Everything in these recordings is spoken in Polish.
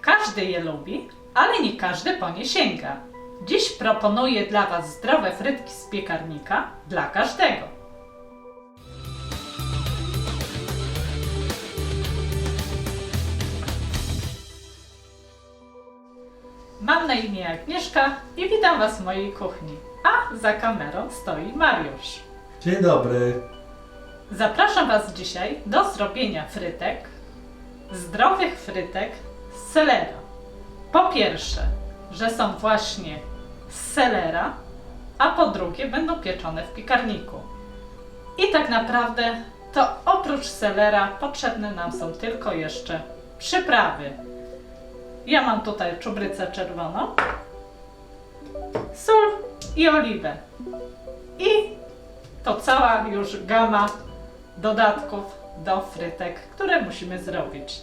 Każdy je lubi, ale nie każdy po nie sięga. Dziś proponuję dla Was zdrowe frytki z piekarnika dla każdego. Mam na imię Agnieszka i witam Was w mojej kuchni. A za kamerą stoi Mariusz. Dzień dobry. Zapraszam Was dzisiaj do zrobienia frytek, zdrowych frytek selera. Po pierwsze, że są właśnie z selera, a po drugie będą pieczone w piekarniku. I tak naprawdę to oprócz selera potrzebne nam są tylko jeszcze przyprawy. Ja mam tutaj czubrycę czerwoną, sól i oliwę. I to cała już gama dodatków do frytek, które musimy zrobić.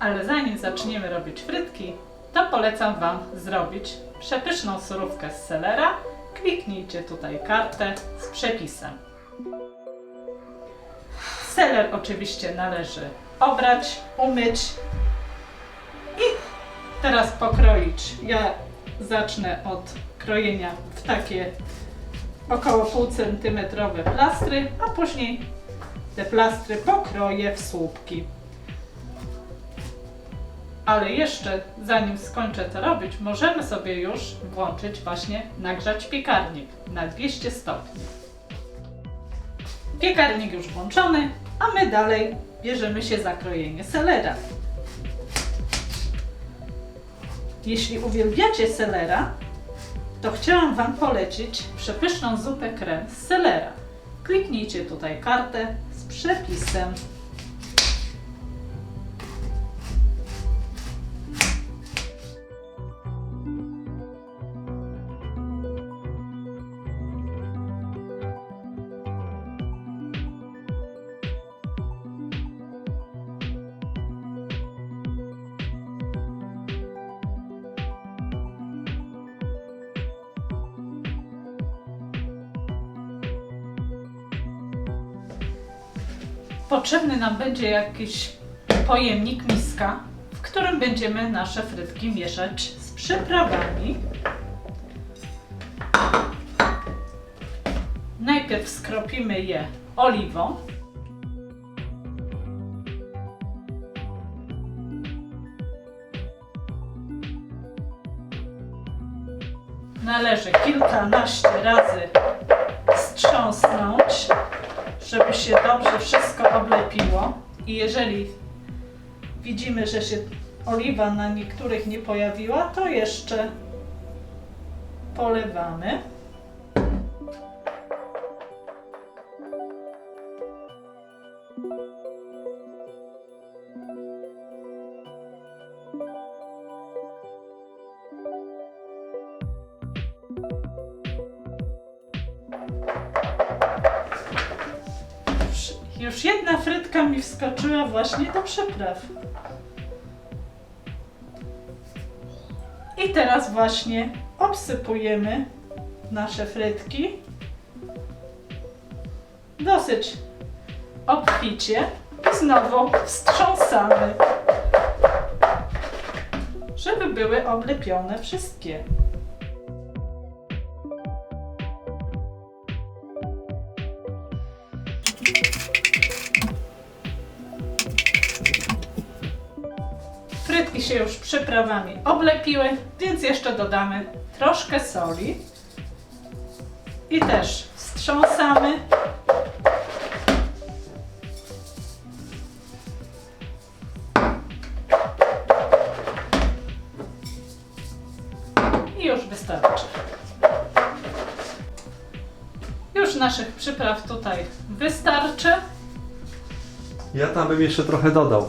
Ale zanim zaczniemy robić frytki, to polecam Wam zrobić przepyszną surówkę z selera. Kliknijcie tutaj kartę z przepisem. Seler oczywiście należy obrać, umyć i teraz pokroić. Ja zacznę od krojenia w takie około pół centymetrowe plastry, a później te plastry pokroję w słupki. Ale jeszcze zanim skończę to robić, możemy sobie już włączyć właśnie nagrzać piekarnik na 200 stopni. Piekarnik już włączony, a my dalej bierzemy się za krojenie selera. Jeśli uwielbiacie selera, to chciałam Wam polecić przepyszną zupę krem z selera. Kliknijcie tutaj kartę z przepisem. Potrzebny nam będzie jakiś pojemnik, miska, w którym będziemy nasze frytki mieszać z przyprawami. Najpierw skropimy je oliwą. Należy kilkanaście razy strząsnąć żeby się dobrze wszystko oblepiło. I jeżeli widzimy, że się oliwa na niektórych nie pojawiła, to jeszcze polewamy. Już- jedna frytka mi wskoczyła właśnie do przypraw. I teraz właśnie obsypujemy nasze frytki. Dosyć obficie i znowu wstrząsamy, żeby były oblepione wszystkie. Się już przyprawami oblepiły, więc jeszcze dodamy troszkę soli. I też wstrząsamy. I już wystarczy. Już naszych przypraw tutaj wystarczy. Ja tam bym jeszcze trochę dodał.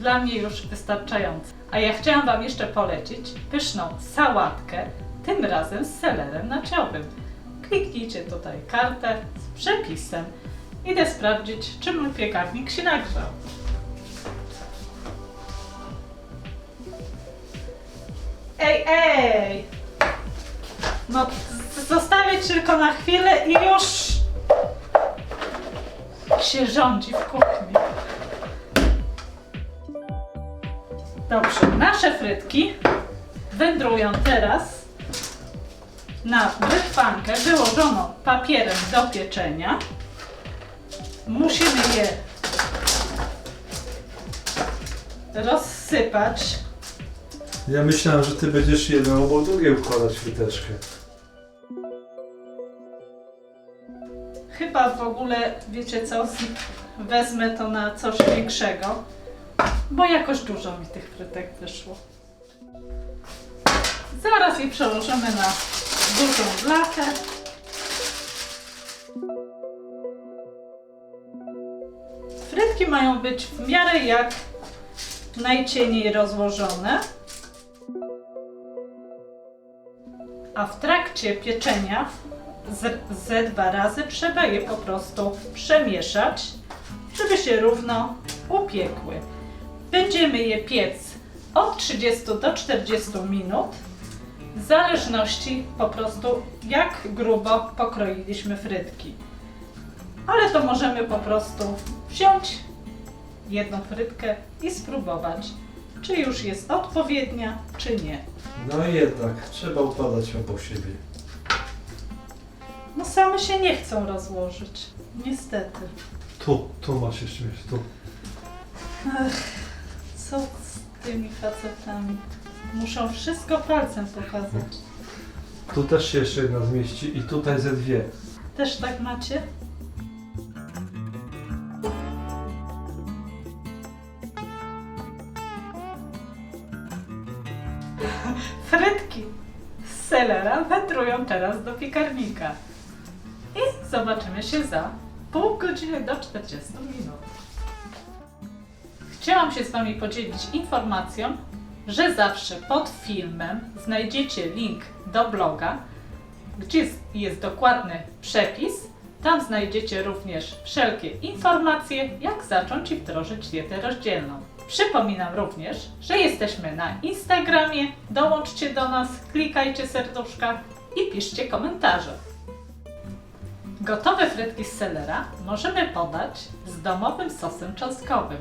Dla mnie już wystarczająco. A ja chciałam Wam jeszcze polecić pyszną sałatkę, tym razem z selerem naciowym. Kliknijcie tutaj kartę z przepisem. Idę sprawdzić, czy mój piekarnik się nagrzał. Ej, ej! No, zostawię tylko na chwilę i już się rządzi w kuchni. Dobrze, nasze frytki wędrują teraz na brytwankę wyłożoną papierem do pieczenia. Musimy je rozsypać. Ja myślałem, że ty będziesz jedną obok drugiej układać fryteczkę. Chyba w ogóle, wiecie co, wezmę to na coś większego, bo jakoś dużo mi tych frytek wyszło. Zaraz je przełożymy na dużą blachę. Frytki mają być w miarę jak najcieniej rozłożone. A w trakcie pieczenia ze dwa razy trzeba je po prostu przemieszać, żeby się równo upiekły. Będziemy je piec od 30 do 40 minut, w zależności po prostu jak grubo pokroiliśmy frytki. Ale to możemy po prostu wziąć jedną frytkę i spróbować, czy już jest odpowiednia, czy nie. No i jednak, trzeba układać obok siebie. No same się nie chcą rozłożyć. Niestety. Tu, tu masz jeszcze mieć, tu. Co z tymi facetami? Muszą wszystko palcem pokazać. Tu też się jeszcze jedna zmieści i tutaj ze dwie. Też tak macie? Frytki z selera wędrują teraz do piekarnika. I zobaczymy się za pół godziny do 40 minut. Chciałam się z Wami podzielić informacją, że zawsze pod filmem znajdziecie link do bloga, gdzie jest, dokładny przepis. Tam znajdziecie również wszelkie informacje, jak zacząć i wdrożyć dietę rozdzielną. Przypominam również, że jesteśmy na Instagramie. Dołączcie do nas, klikajcie serduszka i piszcie komentarze. Gotowe frytki z selera możemy podać z domowym sosem czosnkowym.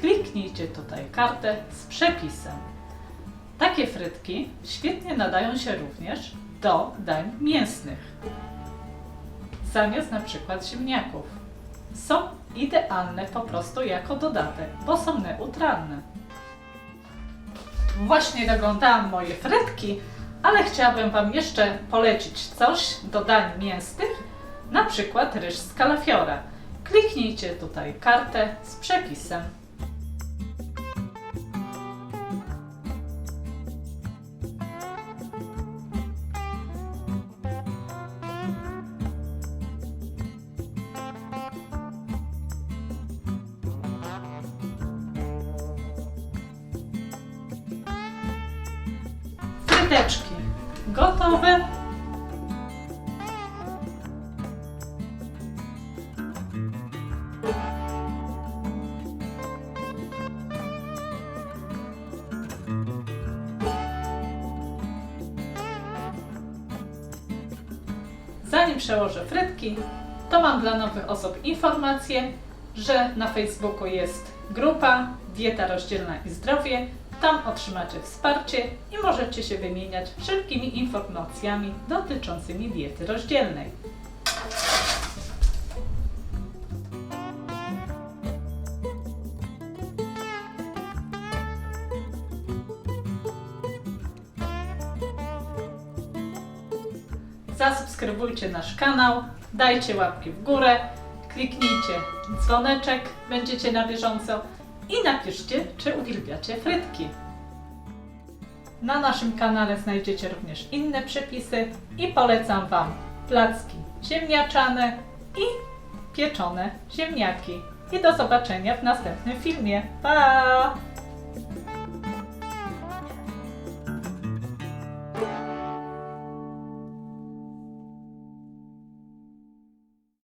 Kliknijcie tutaj kartę z przepisem. Takie frytki świetnie nadają się również do dań mięsnych. Zamiast na przykład ziemniaków. Są idealne po prostu jako dodatek, bo są neutralne. Właśnie doglądałam moje frytki, ale chciałabym Wam jeszcze polecić coś do dań mięsnych, na przykład ryż z kalafiora. Kliknijcie tutaj kartę z przepisem. Fryteczki gotowe. Zanim przełożę frytki, to mam dla nowych osób informację, że na Facebooku jest grupa Dieta Rozdzielna i Zdrowie. Tam otrzymacie wsparcie i możecie się wymieniać wszelkimi informacjami dotyczącymi diety rozdzielnej. Zasubskrybujcie nasz kanał, dajcie łapki w górę, kliknijcie dzwoneczek, będziecie na bieżąco i napiszcie, czy uwielbiacie frytki. Na naszym kanale znajdziecie również inne przepisy i polecam Wam placki ziemniaczane i pieczone ziemniaki. I do zobaczenia w następnym filmie. Pa!